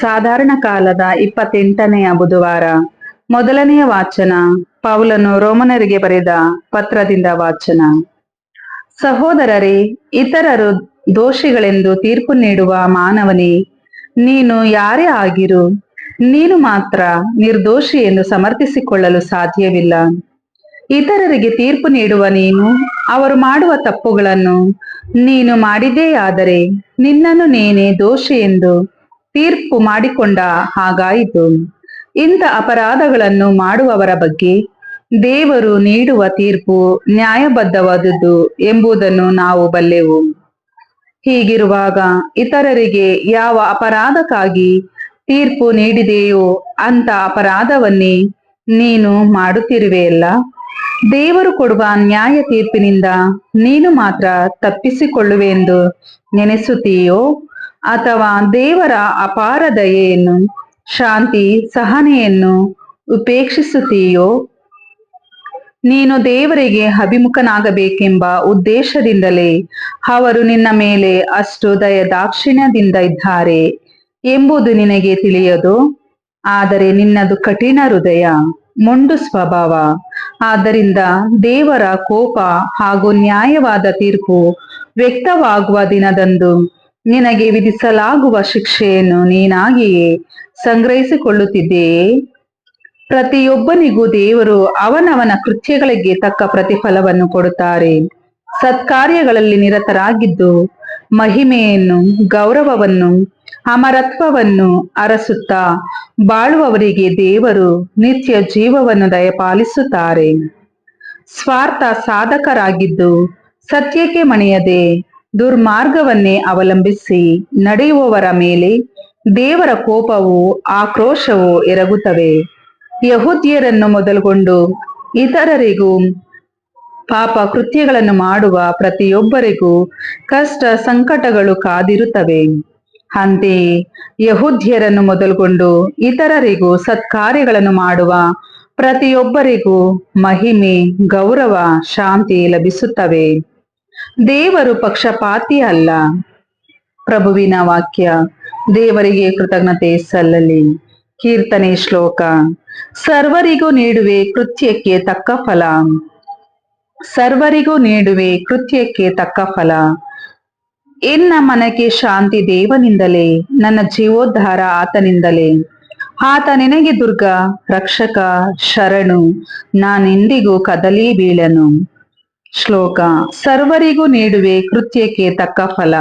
ಸಾಧಾರಣ ಕಾಲದ ಇಪ್ಪತ್ತೆಂಟನೆಯ ಬುಧವಾರ. ಮೊದಲನೆಯ ವಾಚನ ಪೌಲನು ರೋಮನರಿಗೆ ಬರೆದ ಪತ್ರದಿಂದ ವಾಚನ. ಸಹೋದರರೇ, ಇತರರು ದೋಷಿಗಳೆಂದು ತೀರ್ಪು ನೀಡುವ ಮಾನವನೇ, ನೀನು ಯಾರೇ ಆಗಿರು, ನೀನು ಮಾತ್ರ ನಿರ್ದೋಷಿ ಎಂದು ಸಮರ್ಥಿಸಿಕೊಳ್ಳಲು ಸಾಧ್ಯವಿಲ್ಲ. ಇತರರಿಗೆ ತೀರ್ಪು ನೀಡುವ ನೀನು, ಅವರು ಮಾಡುವ ತಪ್ಪುಗಳನ್ನು ನೀನು ಮಾಡಿದೆಯಾದರೆ ನಿನ್ನನ್ನು ನೀನೇ ದೋಷಿ ಎಂದು ತೀರ್ಪು ಮಾಡಿಕೊಂಡ ಹಾಗಾಯಿತು. ಇಂಥ ಅಪರಾಧಗಳನ್ನು ಮಾಡುವವರ ಬಗ್ಗೆ ದೇವರು ನೀಡುವ ತೀರ್ಪು ನ್ಯಾಯಬದ್ಧವಾದುದು ಎಂಬುದನ್ನು ನಾವು ಬಲ್ಲೆವು. ಹೀಗಿರುವಾಗ ಇತರರಿಗೆ ಯಾವ ಅಪರಾಧಕ್ಕಾಗಿ ತೀರ್ಪು ನೀಡಿದೆಯೋ ಅಂತ ಅಪರಾಧವನ್ನೇ ನೀನು ಮಾಡುತ್ತಿರುವೆಯಲ್ಲ ದೇವರು ಕೊಡುವ ನ್ಯಾಯ ತೀರ್ಪಿನಿಂದ ನೀನು ಮಾತ್ರ ತಪ್ಪಿಸಿಕೊಳ್ಳುವೆಂದು ನೆನೆಸುತ್ತೀಯೋ? ಅಥವಾ ದೇವರ ಅಪಾರ ದಯೆಯನ್ನು, ಶಾಂತಿ, ಸಹನೆಯನ್ನು ಉಪೇಕ್ಷಿಸುತ್ತೀಯೋ? ನೀನು ದೇವರಿಗೆ ಅಭಿಮುಖನಾಗಬೇಕೆಂಬ ಉದ್ದೇಶದಿಂದಲೇ ಅವರು ನಿನ್ನ ಮೇಲೆ ಅಷ್ಟು ದಯ ದಾಕ್ಷಿಣ್ಯದಿಂದ ಇದ್ದಾರೆ ಎಂಬುದು ನಿನಗೆ ತಿಳಿಯದು. ಆದರೆ ನಿನ್ನದು ಕಠಿಣ ಹೃದಯ ಮೊಂಡು ಸ್ವಭಾವ. ಆದ್ದರಿಂದ ದೇವರ ಕೋಪ ಹಾಗೂ ನ್ಯಾಯವಾದ ತೀರ್ಪು ವ್ಯಕ್ತವಾಗುವ ದಿನದಂದು ನಿನಗೆ ವಿಧಿಸಲಾಗುವ ಶಿಕ್ಷೆಯನ್ನು ನೀನಾಗಿಯೇ ಸಂಗ್ರಹಿಸಿಕೊಳ್ಳುತ್ತಿದ್ದೇ. ಪ್ರತಿಯೊಬ್ಬನಿಗೂ ದೇವರು ಅವನವನ ಕೃತ್ಯಗಳಿಗೆ ತಕ್ಕ ಪ್ರತಿಫಲವನ್ನು ಕೊಡುತ್ತಾರೆ. ಸತ್ಕಾರ್ಯಗಳಲ್ಲಿ ನಿರತರಾಗಿದ್ದು ಮಹಿಮೆಯನ್ನು, ಗೌರವವನ್ನು, ಅಮರತ್ವವನ್ನು ಅರಸುತ್ತಾ ಬಾಳುವವರಿಗೆ ದೇವರು ನಿತ್ಯ ಜೀವವನ್ನು ದಯಪಾಲಿಸುತ್ತಾರೆ. ಸ್ವಾರ್ಥ ಸಾಧಕರಾಗಿದ್ದು ಸತ್ಯಕ್ಕೆ ಮಣಿಯದೆ ದುರ್ಮಾರ್ಗವನ್ನೇ ಅವಲಂಬಿಸಿ ನಡೆಯುವವರ ಮೇಲೆ ದೇವರ ಕೋಪವು ಆಕ್ರೋಶವು ಎರಗುತ್ತವೆ. ಯಹೂದ್ಯರನ್ನು ಮೊದಲುಗೊಂಡು ಇತರರಿಗೂ ಪಾಪ ಕೃತ್ಯಗಳನ್ನು ಮಾಡುವ ಪ್ರತಿಯೊಬ್ಬರಿಗೂ ಕಷ್ಟ ಸಂಕಟಗಳು ಕಾದಿರುತ್ತವೆ. ಅಂತೆಯೇ ಯಹೂದ್ಯರನ್ನು ಮೊದಲುಗೊಂಡು ಇತರರಿಗೂ ಸತ್ಕಾರ್ಯಗಳನ್ನು ಮಾಡುವ ಪ್ರತಿಯೊಬ್ಬರಿಗೂ ಮಹಿಮೆ, ಗೌರವ, ಶಾಂತಿ ಲಭಿಸುತ್ತವೆ. ದೇವರು ಪಕ್ಷಪಾತಿ ಅಲ್ಲ. ಪ್ರಭುವಿನ ವಾಕ್ಯ, ದೇವರಿಗೆ ಕೃತಜ್ಞತೆ ಸಲ್ಲಲಿ. ಕೀರ್ತನೆ ಶ್ಲೋಕ, ಸರ್ವರಿಗೂ ನೀಡುವೆ ಕೃತ್ಯಕ್ಕೆ ತಕ್ಕ ಫಲ. ಸರ್ವರಿಗೂ ನೀಡುವೆ ಕೃತ್ಯಕ್ಕೆ ತಕ್ಕ ಫಲ. ಎನ್ನ ಮನಕ್ಕೆ ಶಾಂತಿ ದೇವನಿಂದಲೇ, ನನ್ನ ಜೀವೋದ್ಧಾರ ಆತನಿಂದಲೇ. ಆತ ನಿನಗೆ ದುರ್ಗ, ರಕ್ಷಕ, ಶರಣು, ನಾನೆಂದಿಗೂ ಕದಲಿ ಬೀಳನು. ಶ್ಲೋಕ, ಸರ್ವರಿಗೂ ನೀಡುವೆ ಕೃತ್ಯಕ್ಕೆ ತಕ್ಕ ಫಲ.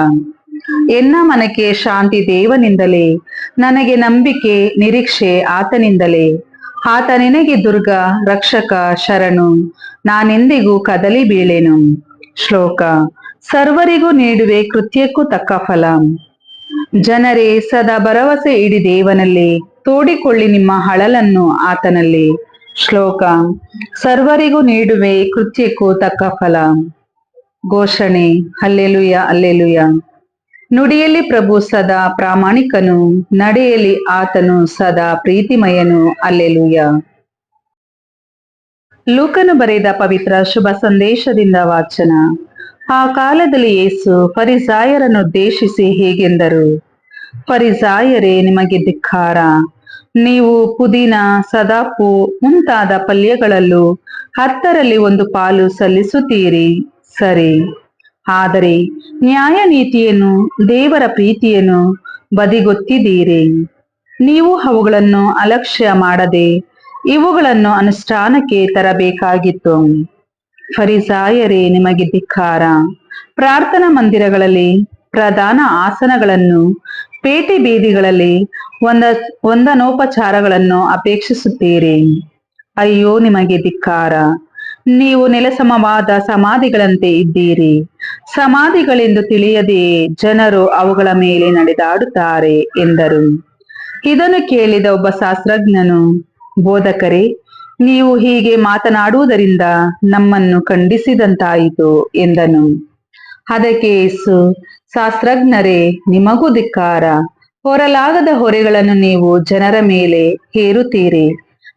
ಎನ್ನ ಮನಕ್ಕೆ ಶಾಂತಿ ದೇವನಿಂದಲೇ, ನನಗೆ ನಂಬಿಕೆ ನಿರೀಕ್ಷೆ ಆತನಿಂದಲೇ. ಆತ ನಿನಗೆ ದುರ್ಗ, ರಕ್ಷಕ, ಶರಣು, ನಾನೆಂದಿಗೂ ಕದಲಿ ಬೀಳೆನು. ಶ್ಲೋಕ, ಸರ್ವರಿಗೂ ನೀಡುವೆ ಕೃತ್ಯಕ್ಕೂ ತಕ್ಕ ಫಲ. ಜನರೇ, ಸದಾ ಭರವಸೆ ಇಡಿ ದೇವನಲ್ಲಿ, ತೋಡಿಕೊಳ್ಳಿ ನಿಮ್ಮ ಹಳಲನ್ನು ಆತನಲ್ಲಿ. ಶ್ಲೋಕ. ಸರ್ವರಿಗೂ ನೀಡುವೆ ಕೃತ್ಯಕ್ಕೂ ತಕ್ಕ ಫಲ. ಘೋಷಣೆ ಅಲ್ಲೆಲುಯ ಅಲ್ಲೆಲುಯ ನುಡಿಯಲ್ಲಿ ಪ್ರಭು ಸದಾ ಪ್ರಾಮಾಣಿಕನು ನಡೆಯಲಿ ಆತನು ಸದಾ ಪ್ರೀತಿಮಯನು ಅಲ್ಲೆಲುಯ ಲೂಕನು ಬರೆದ ಪವಿತ್ರ ಶುಭ ಸಂದೇಶದಿಂದ ವಾಚನ. ಆ ಕಾಲದಲ್ಲಿ ಯೇಸು ಫರಿಸಾಯರನ್ನು ಉದ್ದೇಶಿಸಿ ಹೀಗೆಂದರು? ಫರಿಸಾಯರೇ, ನಿಮಗೆ ಧಿಕ್ಕಾರ. ನೀವು ಪುದೀನ, ಸದಾಪು ಮುಂತಾದ ಪಲ್ಯಗಳಲ್ಲೂ ಹತ್ತರಲ್ಲಿ ಒಂದು ಪಾಲು ಸಲ್ಲಿಸುತ್ತೀರಿ. ಸರಿ. ಆದರೆ ನ್ಯಾಯ ನೀತಿಯನ್ನು ದೇವರ ಪ್ರೀತಿಯನ್ನು ಬದಿಗೊತ್ತಿದ್ದೀರಿ. ನೀವು ಅವುಗಳನ್ನು ಅಲಕ್ಷ್ಯ ಮಾಡದೆ ಇವುಗಳನ್ನು ಅನುಷ್ಠಾನಕ್ಕೆ ತರಬೇಕಾಗಿತ್ತು. ಫರಿಸಾಯರೇ, ನಿಮಗೆ ಧಿಕ್ಕಾರ. ಪ್ರಾರ್ಥನಾ ಮಂದಿರಗಳಲ್ಲಿ ಪ್ರಧಾನ ಆಸನಗಳನ್ನು ಪೇಟೆ ಬೀದಿಗಳಲ್ಲಿ ಒಂದ, ಒಂದನೋಪಚಾರಗಳನ್ನು ಅಪೇಕ್ಷಿಸುತ್ತೀರಿ. ಅಯ್ಯೋ, ನಿಮಗೆ ಧಿಕ್ಕಾರ. ನೀವು ನೆಲಸಮವಾದ ಸಮಾಧಿಗಳಂತೆ ಇದ್ದೀರಿ. ಸಮಾಧಿಗಳೆಂದು ತಿಳಿಯದೆಯೇ ಜನರು ಅವುಗಳ ಮೇಲೆ ನಡೆದಾಡುತ್ತಾರೆ ಎಂದರು. ಇದನ್ನು ಕೇಳಿದ ಒಬ್ಬ ಶಾಸ್ತ್ರಜ್ಞನು, ಬೋಧಕರೇ, ನೀವು ಹೀಗೆ ಮಾತನಾಡುವುದರಿಂದ ನಮ್ಮನ್ನು ಖಂಡಿಸಿದಂತಾಯಿತು ಎಂದನು. ಅದಕ್ಕೆ ಯೇಸು ಶಾಸ್ತ್ರಜ್ಞರೇ, ನಿಮಗೂ ಧಿಕ್ಕಾರ. ಹೊರಲಾಗದ ಹೊರೆಗಳನ್ನು ನೀವು ಜನರ ಮೇಲೆ ಹೇರುತ್ತೀರಿ.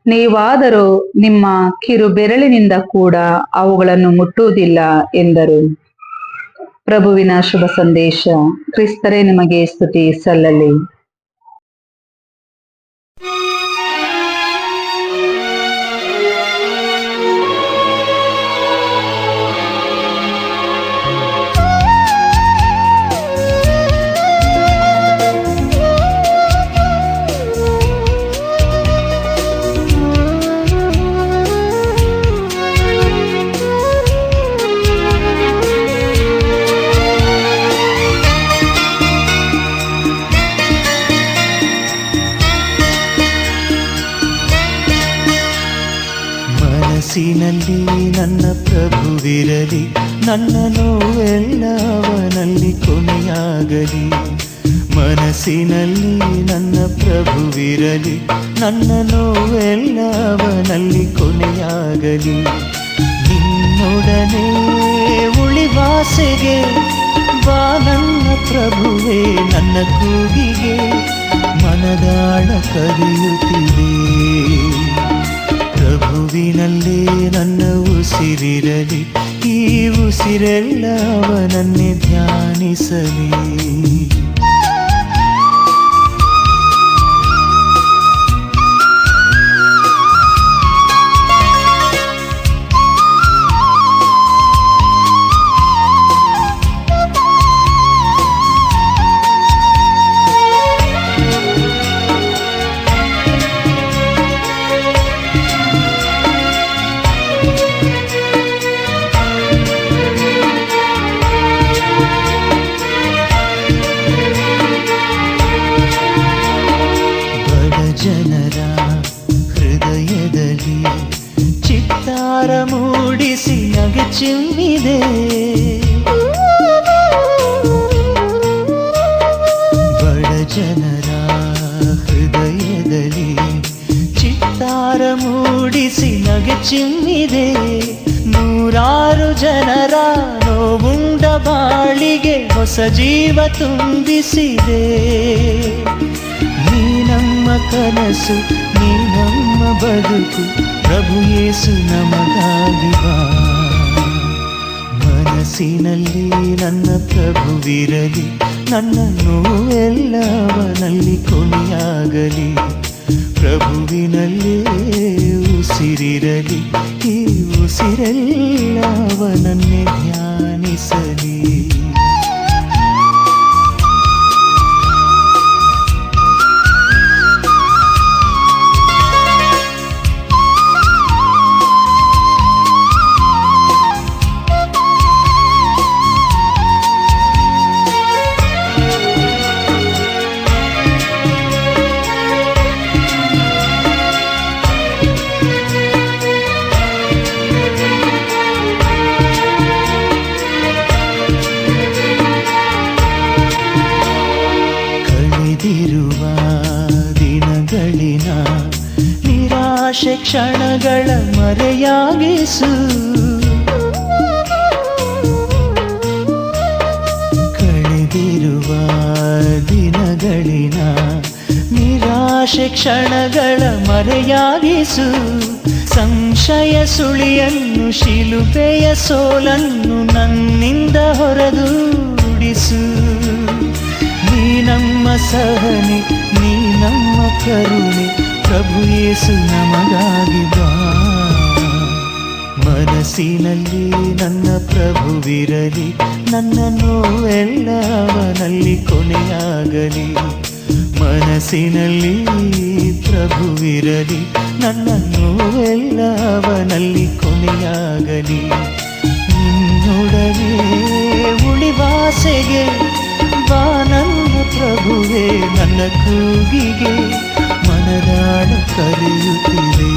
ನೀವಾದರೂ ನಿಮ್ಮ ಕಿರು ಬೆರಳಿನಿಂದ ಕೂಡ ಅವುಗಳನ್ನು ಮುಟ್ಟುವುದಿಲ್ಲ ಎಂದರು. ಪ್ರಭುವಿನ ಶುಭ ಸಂದೇಶ, ಕ್ರಿಸ್ತರೇ, ನಿಮಗೆ ಸ್ತುತಿ ಸಲ್ಲಲಿ. ಪ್ರಭುವಿರಲಿ ನನ್ನ ನೋವೆಲ್ಲವನಲ್ಲಿ ಕೊನೆಯಾಗಲಿ. ಮನಸ್ಸಿನಲ್ಲಿ ನನ್ನ ಪ್ರಭುವಿರಲಿ, ನನ್ನ ನೋವೆಲ್ಲವನಲ್ಲಿ ಕೊನೆಯಾಗಲಿ. ನಿನ್ನೊಡನೆ ಉಳಿವಾಸೆಗೆ ಬಾ, ನನ್ನ ಪ್ರಭುವೇ, ನನ್ನ ಕೂಗಿಗೆ ಮನದಾಳ ಕರೆಯುತ್ತಿದೆ ಪ್ರಭುವಿನಲ್ಲೇ ನನ್ನ ಉಸಿರಿರಲಿ ಈ ಉಸಿರೆಲ್ಲವನನ್ನೇ ಧ್ಯಾನಿಸಲಿ. ಮೂಡಿಸಿ ನಗೆ ಚಿಮ್ಮಿದೆ. ಬಡ ಜನರ ಹೃದಯದಲ್ಲಿ ಚಿತ್ತಾರ ಮೂಡಿಸಿ ನಗೆ ಚಿಮ್ಮಿದೆ. ನೂರಾರು ಜನರ ನೋವುಂಡ ಬಾಳಿಗೆ ಹೊಸ ಜೀವ ತುಂಬಿಸಿದೆ. ನೀ ನಮ್ಮ ಕನಸು ನೀ ನಮ್ಮ ಬದುಕು ಪ್ರಭು ಯೇಸು ನಮಗಾಗಿ ಬಾ. ಮನಸ್ಸಿನಲ್ಲಿ ನನ್ನ ಪ್ರಭುವಿರಲಿ ನನ್ನ ನೋವೆಲ್ಲವನಲ್ಲಿ ಕ್ಷಣಗಳ ಮರೆಯಾಗಿಸು. ಕಳೆದಿರುವ ದಿನಗಳಿನ ನಿರಾಶೆ ಕ್ಷಣಗಳ ಮರೆಯಾಗಿಸು. ಸಂಶಯ ಸುಳಿಯನ್ನು ಶಿಲುಪೆಯ ಸೋಲನ್ನು ನನ್ನಿಂದ ಹೊರದೂಡಿಸು. ನೀ ನಮ್ಮ ಸಹನೆ, ನೀ ನಮ್ಮ ಕರುಣೆ ಪ್ರಭು ಯೇಸು ನಮಗಾಗಿ ಬಾ. ಮನಸ್ಸಿನಲ್ಲಿ ನನ್ನ ಪ್ರಭುವಿರಲಿ, ನನ್ನ ನೋವೆಲ್ಲವನಲ್ಲಿ ಕೊನೆಯಾಗಲಿ. ಮನಸ್ಸಿನಲ್ಲಿ ಪ್ರಭುವಿರಲಿ, ನನ್ನ ನೋವೆಲ್ಲವನಲ್ಲಿ ಕೊನೆಯಾಗಲಿ. ನಿನ್ನೊಡನೆ ಉಳಿವಾಸೆಗೆ ಬಾ, ನನ್ನ ಪ್ರಭುವೇ, ನನ್ನ ಕೂಗಿಗೆ. ಕರೆಯುತ್ತಿದೆ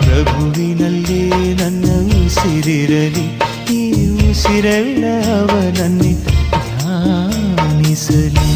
ಪ್ರಭುವಿನಲ್ಲೇ ನನ್ನ ಉಸಿರಿರಲಿ ಈ ಉಸಿರೆಲ್ಲವನನ್ನೇ ಧ್ಯಾನಿಸಲಿ